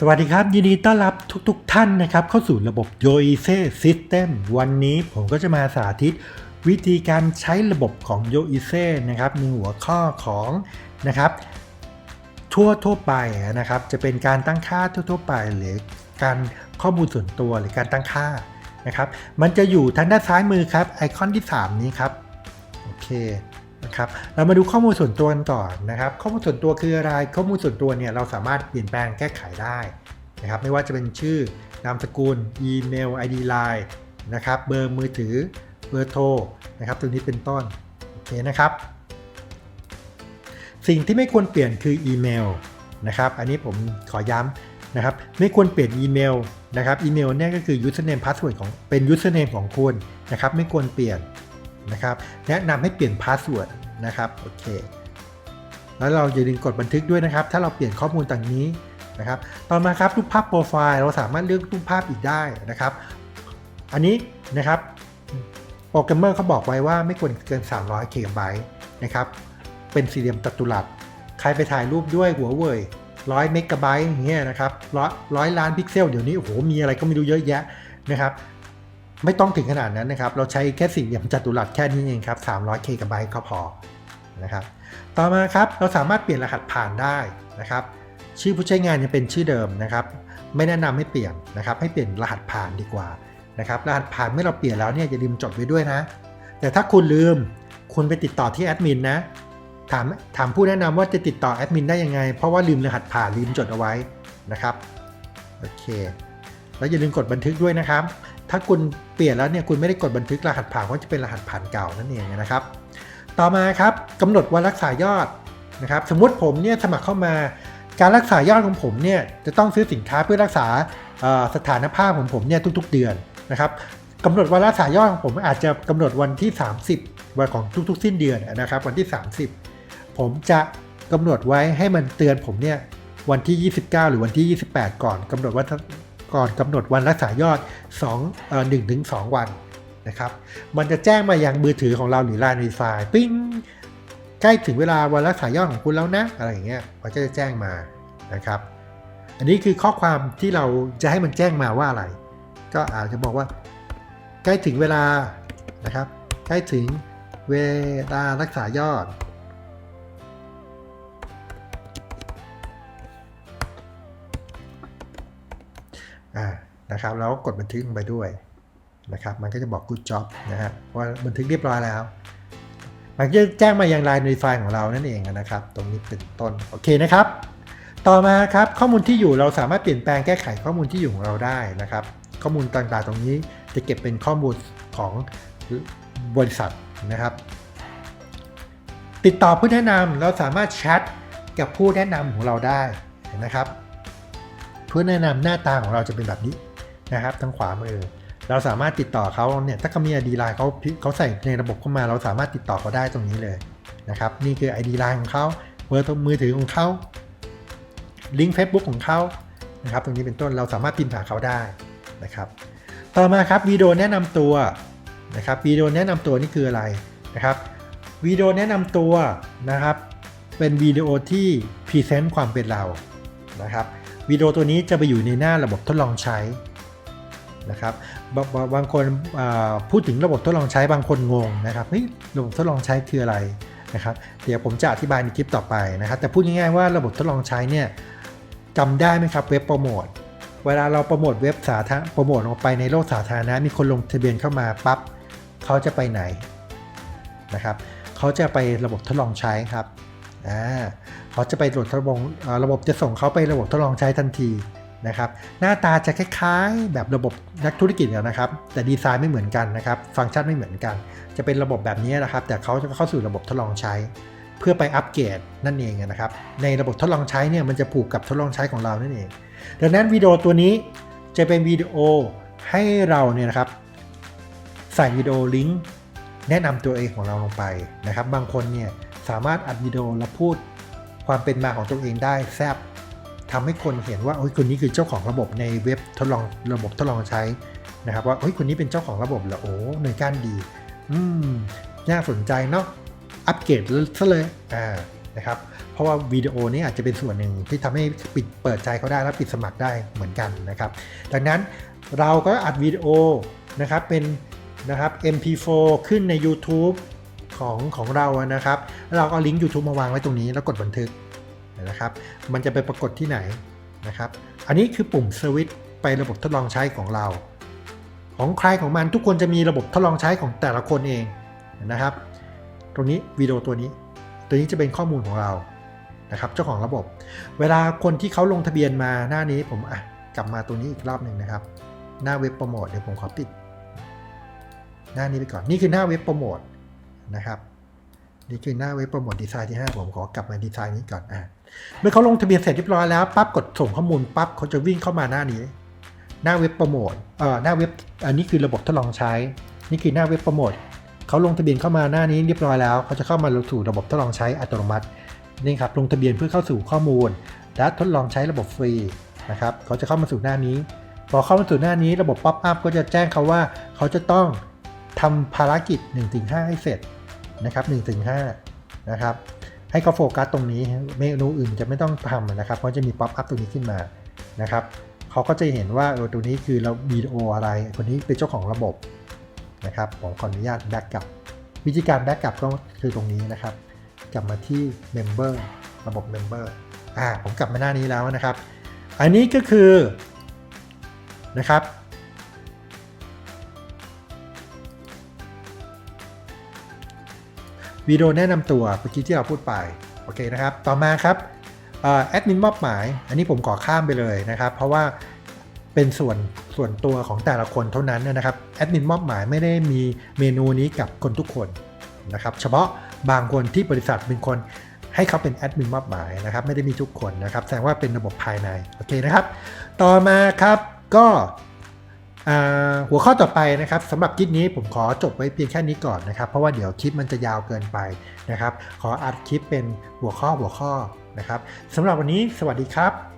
สวัสดีครับ ยินดีต้อนรับทุกๆทท่านนะครับ เข้าสู่ระบบ y o i s e System วันนี้ผมก็จะมาสาธิต วิธีการใช้ระบบของ y o i s e นะครับในหัวข้อของนะครับ ทั่วทั่วไปนะครับ จะเป็นการตั้งค่าทั่วๆไป หรือการข้อมูลส่วนตัวหรือการตั้งค่านะครับ มันจะอยู่ทางด้านซ้ายมือครับไอคอนที่ 3 นี้ครับโอเค นะครับเรามาดูข้อมูลส่วนตัวกันก่อนนะครับ ข้อมูลส่วนตัวคืออะไรข้อมูลส่วนตัวเนี่ยเราสามารถเปลี่ยนแปลงแก้ไขได้นะครับ ไม่ว่าจะเป็นชื่อนามสกุลอีเมล ID Line นะครับเบอร์มือถือเบอร์โทรนะครับตรงนี้เป็นต้นโอเคนะครับ สิ่งที่ไม่ควรเปลี่ยนคืออีเมลนะครับ อันนี้ผมขอย้ำนะครับ ไม่ควรเปลี่ยนอีเมลนะครับอีเมลเนี่ยก็คือ username password ของเป็น username ของคุณนะครับ ไม่ควรเปลี่ยนนะครับ แนะนำให้เปลี่ยน password นะครับโอเคแล้วเราอย่าลืมกดบันทึกด้วยนะครับ ถ้าเราเปลี่ยนข้อมูลต่างนี้นะครับ ต่อมาครับรูปภาพโปรไฟล์เราสามารถเลือกรูปภาพอีกได้นะครับ อันนี้นะครับโปรแกรมเมอร์เขาบอกไว้ว่าไม่ควรเกิน 300 KB นะครับ เป็นสี่เหลี่ยมจัตุรัส ใครไปถ่ายรูปด้วยหัวเว่ยร้อยเมกะไบต์อย่างเงี้ยนะครับร้อยร้อยล้านพิกเซลเดี๋ยวนี้โอ้โหมีอะไรก็ไม่รู้เยอะแยะนะครับ ไม่ต้องถึงขนาดนั้นนะครับ เราใช้แค่สี่เหลี่ยมจัตุรัสแค่นี้เองครับ300 k b ก็พอนะครับ ต่อมาครับเราสามารถเปลี่ยนรหัสผ่านได้นะครับ ชื่อผู้ใช้งานยังเป็นชื่อเดิมนะครับ ไม่แนะนำให้เปลี่ยนนะครับ ให้เปลี่ยนรหัสผ่านดีกว่านะครับ รหัสผ่านเมื่อเราเปลี่ยนแล้วเนี่ยอย่าลืมจดไว้ด้วยนะ แต่ถ้าคุณลืมคุณไปติดต่อที่แอดมินนะถามถามผู้แนะนำว่าจะติดต่อแอดมินได้ยังไง เพราะว่าลืมรหัสผ่านลืมจดเอาไว้นะครับ โอเค แล้วอย่าลืมกดบันทึกด้วยนะครับ ถ้าคุณเปลี่ยนแล้วเนี่ยคุณไม่ได้กดบันทึกรหัสผ่านก็จะเป็นรหัสผ่านเก่านั่นเองนะครับ ต่อมาครับกำหนดวันรักษายอดนะครับ สมมติผมเนี่ยสมัครเข้ามา การรักษายอดของผมเนี่ยจะต้องซื้อสินค้าเพื่อรักษาสถานภาพของผมเนี่ยทุกๆเดือนนะครับกำหนดวันรักษายอดของผมอาจจะกำหนดวันที่ 30 วันของทุกๆ สิ้นเดือนนะครับ วันที่ 30 ผมจะกำหนดไว้ให้มันเตือนผมเนี่ยวันที่ 29 หรือวันที่ 28 ก่อนกำหนดว่า ก่อนกำหนดวันรักษายอด2เอ่อ1ถึง2วันนะครับ มันจะแจ้งมายังมือถือของเราหรือ Line Wi-Fi ปิ้งใกล้ถึงเวลาวันรักษายอดของคุณแล้วนะ อะไรอย่างเงี้ยมันก็จะแจ้งมานะครับ อันนี้คือข้อความที่เราจะให้มันแจ้งมาว่าอะไร ก็อาจจะบอกว่า ใกล้ถึงเวลานะครับ ใกล้ถึงเวลารักษายอด นะครับแล้วกดบันทึกไปด้วยนะครับมันก็จะบอก good job นะฮะว่าบันทึกเรียบร้อยแล้ว มันจะแจ้งมายัง Line Notify ของเรานั่นเองนะครับ ตรงนี้เป็นต้นโอเคนะครับ ต่อมาครับข้อมูลที่อยู่เราสามารถเปลี่ยนแปลงแก้ไขข้อมูลที่อยู่ของเราได้นะครับ ข้อมูลต่างๆ ตรงนี้จะเก็บเป็นข้อมูลของบริษัทนะครับ ติดต่อผู้แนะนำเราสามารถแชทกับผู้แนะนำของเราได้นะครับ ผู้แนะนำหน้าตาของเราจะเป็นแบบนี้นะครับทางขวามือเราสามารถติดต่อเขาเนี่ยถ้าเขามี ID Line เขาเขาใส่ในระบบเข้ามา เราสามารถติดต่อเขาได้ตรงนี้เลยนะครับนี่คือ ID Line ของเขาเบอร์โทรมือถือของเขาลิงก์ Facebook ของเขานะครับตรงนี้เป็นต้นเราสามารถพิมพ์หาเขาได้นะครับต่อมาครับวิดีโอแนะนำตัวนะครับวิดีโอแนะนำตัวนี่คืออะไรนะครับวิดีโอแนะนำตัวนะครับเป็นวิดีโอที่พรีเซนต์ความเป็นเรานะครับ วิดีโอตัวนี้จะไปอยู่ในหน้าระบบทดลองใช้นะครับบางบางบางคนพูดถึงระบบทดลองใช้บางคนงงนะครับเฮ้ยระบบทดลองใช้คืออะไรนะครับ เดี๋ยวผมจะอธิบายในคลิปต่อไปนะครับ แต่พูดง่ายๆว่าระบบทดลองใช้เนี่ยจำได้ไหมครับเว็บโปรโมทเวลาเราโปรโมทเว็บสาธารณโปรโมทออกไปในโลกสาธารณะมีคนลงทะเบียนเข้ามาปั๊บเขาจะไปไหนนะครับเขาจะไประบบทดลองใช้ครับ อ่าเขาจะไประบบทดลองเอ่อระบบจะส่งเขาไประบบทดลองใช้ทันทีนะครับ หน้าตาจะคล้ายๆ แบบระบบนักธุรกิจนะครับ แต่ดีไซน์ไม่เหมือนกันนะครับ ฟังก์ชันไม่เหมือนกัน จะเป็นระบบแบบนี้นะครับ แต่เขาจะเข้าสู่ระบบทดลองใช้ เพื่อไปอัปเกรดนั่นเองนะครับ ในระบบทดลองใช้เนี่ยมันจะผูกกับทดลองใช้ของเรานั่นเอง ดังนั้นวิดีโอตัวนี้จะเป็นวิดีโอให้เราเนี่ยนะครับ ใส่วิดีโอลิงก์แนะนำตัวเองของเราลงไปนะครับ บางคนเนี่ย สามารถอัดวิดีโอแล้วพูดความเป็นมาของตัวเองได้แซบทำให้คนเห็นว่าโอ้ยคนนี้คือเจ้าของระบบในเว็บทดลองระบบทดลองใช้นะครับว่าโอ้ยคนนี้เป็นเจ้าของระบบเหรอโอ้หน่วยก้านดี อืมน่าสนใจเนาะอัปเกรดซะเลยอ่านะครับเพราะว่าวิดีโอนี้อาจจะเป็นส่วนหนึ่งที่ทำให้ปิดเปิดใจเขาได้และปิดสมัครได้เหมือนกันนะครับ ดังนั้นเราก็อัดวิดีโอนะครับเป็นนะครับ MP4 ขึ้นใน YouTube ของของเรานะครับ เราก็เอาลิงก์ YouTube มาวางไว้ตรงนี้แล้วกดบันทึกนะครับ มันจะไปปรากฏที่ไหนนะครับ อันนี้คือปุ่มสวิตไประบบทดลองใช้ของเรา ของใครของมันทุกคนจะมีระบบทดลองใช้ของแต่ละคนเองนะครับ ตรงนี้วิดีโอตัวนี้ ตัวนี้จะเป็นข้อมูลของเรานะครับ เจ้าของระบบ เวลาคนที่เขาลงทะเบียนมาหน้านี้ผมอะกลับมาตัวนี้อีกรอบหนึ่งนะครับ หน้าเว็บโปรโมทเดี๋ยวผมขอปิด หน้านี้ไปก่อนนี่คือหน้าเว็บโปรโมท นะครับนี่คือหน้าเว็บโปรโมทดีไซน์ที่ 5 ผมขอกลับมาดีไซน์นี้ก่อนอะเมื่อเขาลงทะเบียนเสร็จเรียบร้อยแล้วปั๊บกดส่งข้อมูลปั๊บเขาจะวิ่งเข้ามาหน้านี้ หน้าเว็บโปรโมทเอ่อหน้าเว็บอันนี้คือระบบทดลองใช้ นี่คือหน้าเว็บโปรโมทเขาลงทะเบียนเข้ามาหน้านี้เรียบร้อยแล้วเขาจะเข้ามาสู่ระบบทดลองใช้อัตโนมัตินี่ครับลงทะเบียนเพื่อเข้าสู่ข้อมูล และทดลองใช้ระบบฟรีนะครับเขาจะเข้ามาสู่หน้านี้ พอเข้ามาสู่หน้านี้ระบบป๊อปอัพก็จะแจ้งเขาว่าเขาจะต้องทำภารกิจ 1-5 ให้เสร็จ นะครับ1-5นะครับให้เขาโฟกัสตรงนี้เมนูอื่นจะไม่ต้องทำนะครับ เพราะจะมีป๊อปอัพตรงนี้ขึ้นมานะครับเขาก็จะเห็นว่าเออตัวนี้คือเราวิดีโออะไร คนนี้เป็นเจ้าของระบบนะครับผมขออนุญาตแบ็กกลับวิธีการแบ็กกลับก็คือตรงนี้นะครับ กลับมาที่ Member ระบบ Member อ่าผมกลับมาหน้านี้แล้วนะครับ อันนี้ก็คือนะครับ วิดีโอแนะนำตัวเมื่อกี้ที่เราพูดไป โอเคนะครับ ต่อมาครับแอดมินมอบหมาย อันนี้ผมขอข้ามไปเลยนะครับ เพราะว่าเป็นส่วนส่วนตัวของแต่ละคนเท่านั้นนะครับแอดมินมอบหมายไม่ได้มีเมนูนี้กับคนทุกคนนะครับ เฉพาะบางคนที่บริษัทเป็นคนให้เขาเป็นแอดมินมอบหมายนะครับ ไม่ได้มีทุกคนนะครับ แสดงว่าเป็นระบบภายใน โอเคนะครับ ต่อมาครับก็ หัวข้อต่อไปนะครับสำหรับคลิปนี้ผมขอจบไว้เพียงแค่นี้ก่อนนะครับ เพราะว่าเดี๋ยวคลิปมันจะยาวเกินไปนะครับ ขออัดคลิปเป็นหัวข้อหัวข้อนะครับสำหรับวันนี้สวัสดีครับ